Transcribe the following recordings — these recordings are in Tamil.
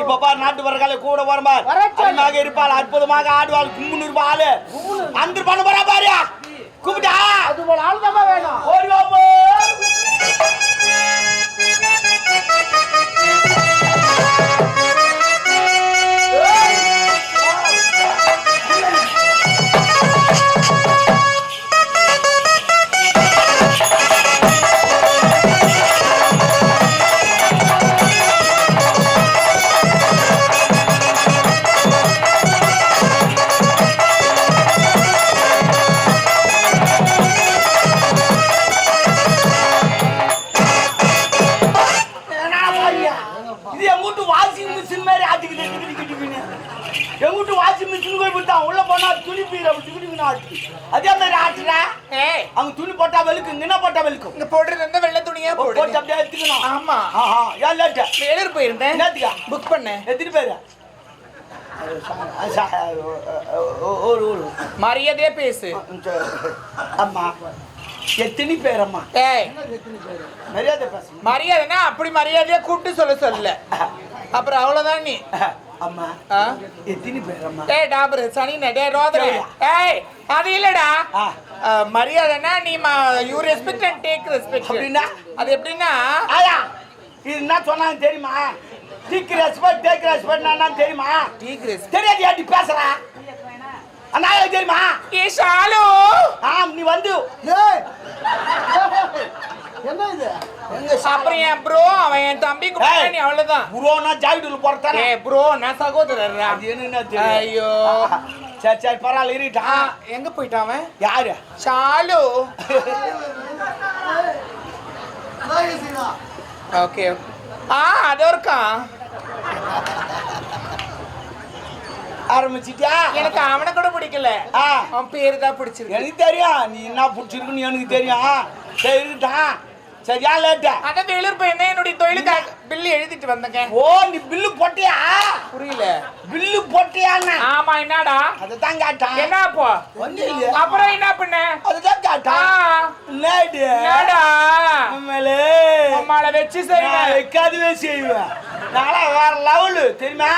இப்ப பாரு நாட்டு வரகால கூட வரட்டும். அருமையாக இருப்பாள் அற்புதமாக ஆடுவாள் கும்புன்னு இருப்பாள். அந்த பண்ண போறா பாரு கூப்பிட்டா? அது போல ஆள் தான் வேணும். ஓடி மிஷின் மாதிரி வாஷிங் மிஷின் போய் விட்டான் உள்ள போனா துணி பீர டிக்கு டிக்குன்னு அதே மாதிரி ஆட்டுறா அவங்க துணி போட்டா வெளுக்கும் என்ன போட்டா வெளுக்கும் இங்க போடுறது இருந்தா வெள்ளை துணியா போட்டு அப்படியே எடுத்துக்கணும் ஆமா ஆஹா ஏன் லேட் வேலூர் போயிருந்தேன் என்னத்துக்கா புக் பண்ணேன் எத்தனை பேரு ஒரு மரியாதையா பேசு அம்மா எத்தனை பேரம்மா ஏய் மரியாதை பேச மரியாதைனா அப்படி மரியாதையா கூப்பிட்டு சொல்ல சொல்ல அப்புறம் அவ்வளவுதான் நீ. அம்மா? எத்தனை பேரம்மா ஏய் டாபர் சனி டே ரோதரே. சரியா? ஏய் அது இல்லடா. மரியாதைனா நீ you respect and take respect அப்படின்னா? அது எப்படின்னா? ஆயா இது என்ன சொன்னாங்க தெரியுமா? டீக் ரெஸ்பெக்ட் டேக் ரெஸ்பெக்ட் என்னன்னு தெரியுமா? டேக் ரெஸ்பெக்ட் தெரியாது ஏன்டி பேசுற? அண்ணா தெரியுமா? ஏ ஷாலு. ஆ நீ வந்து. ஏய். என்ன இது? அப்புறம் என் ப்ரோ அவன் என் தம்பி நீ அவ்வளவுதான். புரோனா ஜாவிடுல போறதானே ஏ ப்ரோ நான் சகோதரர் அது தெரியும் ஐயோ. சரி சரி பரவாயில்ல ஆ, இருட்டா எங்க போயிட்டான் அவன்? யாரு? ஷாலு. ஓகே. ஆ அதோ இருக்கான். ஆரம்பிச்சிட்டியா? எனக்கு அவனை கூட பிடிக்கல. அவன் பேரு தான் பிடிச்சிருக்கு. எனக்கு தெரியும். நீ என்ன பிடிச்சிருக்குன்னு எனக்கு தெரியும். சரி இருக்கட்டா சரியா லேட்டா? அதான் வேலூர் போயிருந்தேன் என்னுடைய தொழிலுக்காக பில்லு எழுதிட்டு வந்தேங்க. ஓ நீ பில்லு போட்டியா? புரியல. பில்லு போட்டியான்னு ஆமா என்னடா? அதுதான் கேட்டான் என்ன அப்போ? அப்புறம் என்ன பண்ண அதுதான் ஆ, கேட்டான் லேடு என்னடா? உண்மையிலே உம்மால வச்சு செய்வேன். வைக்காதவே செய்வேன். நாளா வேற லெவலு தெரியுமா?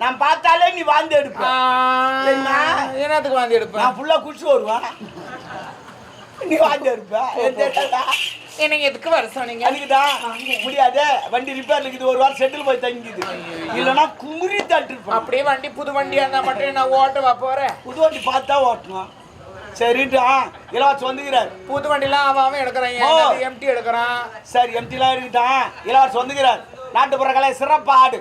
நான் பார்த்தாலே நீ வாழ்ந்து எடுப்ப. சரிம்மா. என்னத்துக்கு வாந்தி எடுப்பேன் நான் ஃபுல்லா குடிச்சு வருவேன். நீ வாழ்ந்து எடுப்ப. என்னங்க எதுக்கு வர சொன்னீங்க? அதுக்குதான் முடியாது. வண்டி ரிப்பேர்ல இருக்குது. ஒரு வாரம் செட்டில் போய் தங்கிது. இல்லைன்னா குமுறி தட்டு அப்படியே வண்டி புது வண்டியா இருந்தா மட்டும் நான் ஓட்டவா போறேன் புது வண்டி பார்த்தா ஓட்டணும். சரிட்டா இலவசம் வந்துக்கிறார். புது வண்டிலாம் அவன் அவன் எடுக்கிறான். எம்டி எடுக்கிறான்? சரி எம்டிலாம் இருக்கட்டான் இலவசம் வந்துக்கிறார். நாட்டுப்புற கலை சிறப்பா ஆடு.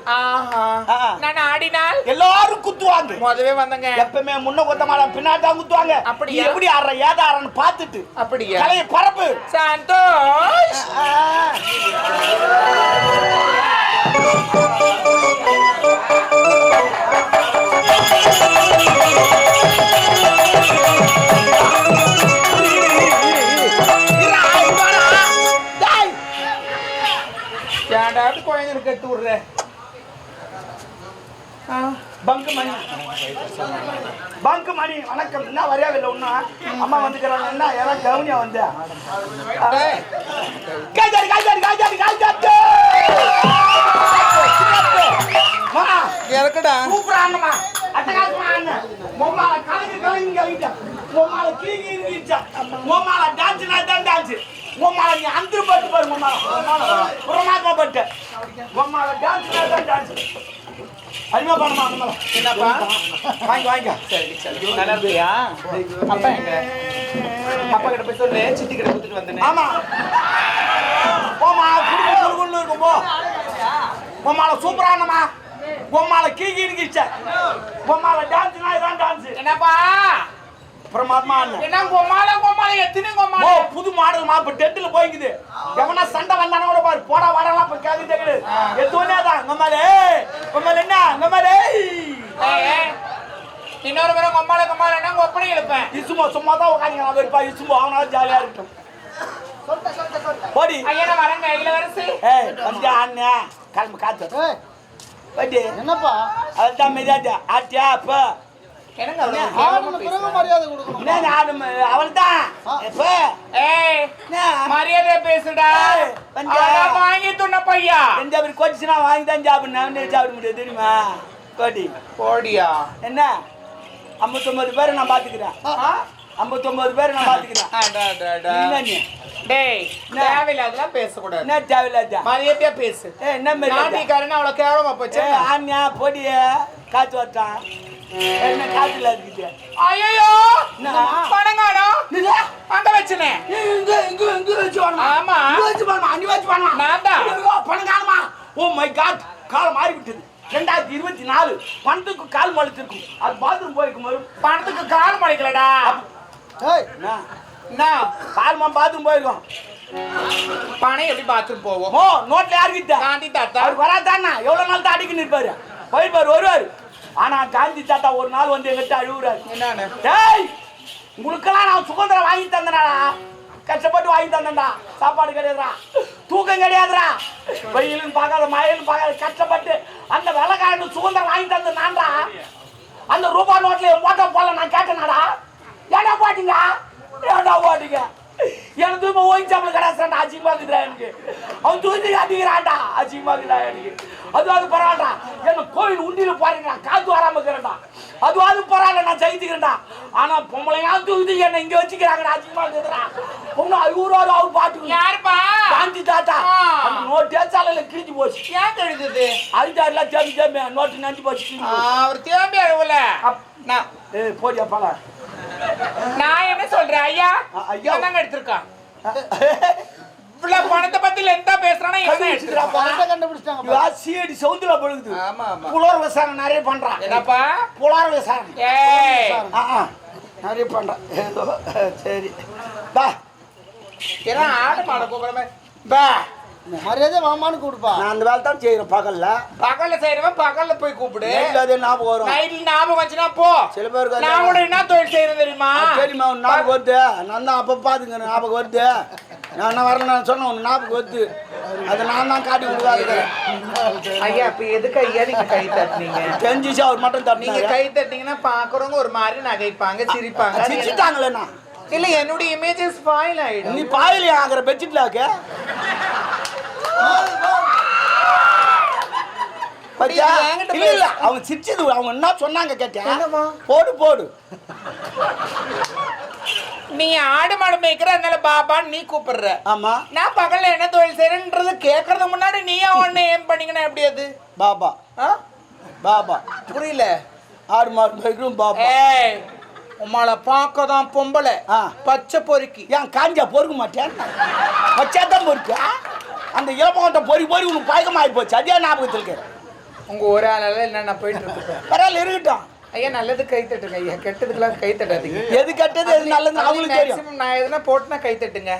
நான் ஆடினால்? எல்லாரும் குத்துவாங்க. முதவே வந்தங்க. எப்பவுமே முன்ன குத்த மாட்டா பின்னாடி தான் குத்துவாங்க. அப்படியா? நீ எப்படி ஆடுற ஏதா ஆடுறன்னு பார்த்துட்டு அப்படியா? கலையை பரப்பு. சந்தோஷ். பங்கு மணி வணக்கம். என்ன வரையாவில்லை ஒண்ணா அம்மா வந்துக்கிறாங்க. என்ன யாரும் கவுனியா வந்து? காய்ச்சாடி காய்ச்சாடி காய்ச்சாடி காய்ச்சாடி மா இறக்குடா. சூப்பரா அண்ணமா அட்டகாசமா அண்ணன் மொம்மால கலங்கி கலங்கி கலங்கிட்ட. மொம்மால கீழி இருந்துச்சா மொம்மால டான்ஸ் நான் தான் டான்ஸ் மொம்மால நீ அந்திரு பட்டு பாரு மொம்மால புறமாத்மா பட்டு மொம்மால டான்ஸ் நான் தான் டான்ஸ் அருமையா பண்ணுமா அண்ணா என்னப்பா? வாங்கி வாங்க. சரி சரி. நல்லா இருக்கியா அப்பா எங்க? அப்பா கிட்ட போய் சொல்லு. சித்தி கிட்ட கொடுத்துட்டு வந்தேன். ஆமா. போமா குடும்ப குடுகுன்னு இருக்கும் போ. பொம்மால சூப்பரானமா பொம்மால கீகி இருந்துச்சு பொம்மால டான்ஸ் நான் தான் டான்ஸ் என்னப்பா? பிரமாதமா என்ன கொம்மால கொம்மால எத்தனை ஓ கொம்மால புது மாடல் மா இப்ப டென்ட்ல போய்க்குது. எவனா சண்டை வந்தானே கூட பாரு. போடா வாடலாம் இப்ப கேக்குது கேக்குது. எதுவுமே தான் நம்மளே நம்மள என்ன? ஏய், இன்னொரு முறை கொம்மால கொம்மால என்ன ஒப்பனை எழுப்பேன் இசுமோ சும்மா தான் உட்காந்து அவர் இருப்பா. இசுமோ அவனால ஜாலியா இருக்கும் போடி. ஐயா நான் வரேங்க. இளவரசி ஏய் வந்து அண்ணன் கிளம்பு காத்து. வண்டி என்னப்பா? அதுதான் மெதியாட்டு ஆட்டியா அப்ப. என்னங்க? மரியாதை ஆடும் அவள் தான் எப்ப? ஏய் என்ன? மரியாதை பேசுடா. வாங்கி துண்ண பையா? எந்த அப்படி கொச்சினா வாங்கி தான் சாப்பிடணும். சாப்பிட முடியாது தெரியுமா? கோடி போடியா? என்ன? ஐம்பத்தொன்பது பேரை நான் பாத்துக்கிறேன். ஐம்பத்தொன்பது பேரை நான் நீ? டேய்? தேவையில்லாதெல்லாம் பேசக்கூடாது. என்ன தேவையில்லாத மரியாதையா பேசு. என்ன மாதிரி நாட்டிக்காரன் அவ்வளவு கேவலமா போச்சு. ஏ ஆண்யா பொடிய. காத்து வட்டான் என்ன காத்துல இருக்குது ஐயோ? அங்க வச்சுனே இங்க இங்க இங்க வச்சு? ஆமா. இங்க வச்சு வாணுமா? அங்க வச்சு வாணுமா? நான் தான். ஓ மை காட் காலம் மாறி விட்டது ரெண்டாயிரத்தி இருபத்தி நாலு பணத்துக்கு கால் மழுத்திருக்கும் அது பாத்ரூம் போயிருக்கும் பணத்துக்கு கால் மடிக்கலடா ஏய் என்ன? என்ன கால் மா பாத்ரூம் போயிருக்கும் பணம் எப்படி பாத்ரூம் போவோம் ஓ நோட்ல யாருக்கிட்ட காந்தி தாத்தா அவர் வராதானா எவ்வளவு நாள் தான் அடிக்க நிற்பாரு போயிருப்பாரு வருவாரு ஆனா காந்தி தாத்தா ஒரு நாள் வந்து எங்கிட்ட அழுகுறாரு என்னன்னு? டேய் உங்களுக்கெல்லாம் நான் சுதந்திரம் வாங்கி தந்தேனா கஷ்டப்பட்டு வாங்கி தந்தேன்டா. சாப்பாடு கிடையாதுடா. தூக்கம் கிடையாதுடா. வெயிலும் பார்க்காத மழையும் பார்க்காத கஷ்டப்பட்டு அந்த வெள்ளக்காரனு சுதந்திரம் வாங்கி தந்தது நான்டா. அந்த ரூபா நோட்ல என் போட்டோ போல நான் கேட்டேனாடா. ஏடா போட்டீங்க? ஏடா போட்டீங்க? எனக்கு தூய்மை ஓய்வு சாப்பிட கிடையாதுடா அசிங்கமா இருக்குடா எனக்கு. அவன் தூக்கி அடிக்கிறான்டா அசிங்கமா இருக்குடா எனக்கு. அதுவாது பரவாயில்லடா. என்ன கோயில் உண்டியில பாருங்கடா காத்து வராம இருக்கிறேன்டா. அதுவாது பரவாயில்ல நான் ஜெயிச்சுக்கிறேன்டா. ஆனா பொம்பளையா தூக்கி என்ன இங்க வச்சுக்கிறாங்கடா அசிங்கமா இருக்குதுடா. பொண்ணு ஐநூறு அவர் பாட்டுக்கு யாருப்பா? காந்தி தாத்தா. அந்த நோட்டே சாலையில கிழிஞ்சு போச்சு. ஏன் கழுதுது அழுதாருலாம் தேம்பி தேம்பி நோட்டு நஞ்சு போச்சு. அவர் தேம்பி அழுவல. நான் ஏய் போடியா பாலா நான் என்ன சொல்றேன் ஐயா? ஐயா. என்னங்க எடுத்திருக்கான். இவ்வளவு பணத்தை பத்தி லெந்தா பேசுறானா பணத்தை கண்டுபிடிச்சிட்டாங்க இவா சீடி சவுத்துல பொழுது. ஆமா ஆமா. புலர் விவசாயம் நிறைய பண்றான் என்னப்பா? புலர் விவசாயம். ஏய். ஆ, ஆ. நிறைய பண்றான் ஏதோ சரி. பா. ஏன்னா ஆடு மாட கூப்பிடுற பா. மரியாதை மாமான்னு கூப்பிடுப்பா நான் அந்த வேலை தான் செய்யறேன் பகல்ல. பகல்ல செய்யறவன் பகல்ல போய் கூப்பிடு. அதே ஞாபகம் வரும். நைட்ல ஞாபகம் வந்துச்சுன்னா போ. சில பேருக்கு அது நான் கூட என்ன தொழில் செய்யறது தெரியுமா? உன் ஞாபகம் வருது? நான் தான் அப்போ பாத்துங்க ஞாபகம் வருது. நான் என்ன வரல நான் சொன்னேன் உன் ஞாபகம் வருது அதை நான் தான் காட்டி கொடுக்காது ஐயா இப்ப எதுக்கு ஐயா நீங்க கை தட்டுனீங்க? தெரிஞ்சிச்சு அவர் மட்டும் நீங்க தட்டினீங்க கை தட்டிங்கன்னா பாக்குறவங்க ஒரு மாதிரி நகைப்பாங்க சிரிப்பாங்க. சிரிச்சிட்டாங்களேண்ணா இல்ல என்னுடைய இமேஜ் ஸ்பாயில் ஆயிடும். நீ பாயில ஆகிற பெட்ஷீட்ல ஆக்க? பாத்தியா? நீ என்கிட்ட இல்ல இல்ல அவங்க சிரிச்சது அவங்க என்ன சொன்னாங்க கேட்டேன்? போடு போடு. நீ ஆடு மாடு மேய்க்கிற அதனால பாபான்னு நீ கூப்பிடுற. ஆமா. நான் பகல்ல என்ன தொழில் செய்யறேன்றது கேட்கறதுக்கு முன்னாடி நீயே ஒண்ணு ஏன் பண்ணீங்கன்னா எப்படி அது? பாபா. ஆ? பாபா. புரியல. ஆடு மாடு மேய்க்கிறோம் பாபா. ஏய் உமால பார்க்க தான் பொம்பளை. பச்சை பொறுக்கி. ஏன் காஞ்சா பொறுக்க மாட்டேன் வச்சாதான் பொறுக்க அந்த இலப்பகத்தை பொறி பொறி உனக்கு பழக்கமாகி போச்சு. அதே ஞாபகத்தில் இருக்கு உங்க ஒரு ஆளால என்ன நான் போயிட்டு இருக்கேன் பரவாயில்ல இருக்கட்டும். ஐயா நல்லது கை தட்டுங்க ஐயா. கெட்டதுக்கெல்லாம் கை தட்டாதீங்க. எது கெட்டது எது நல்லது அவங்களுக்கு தெரியும். நான் எதுனா போட்டுனா கை தட்டுங்க.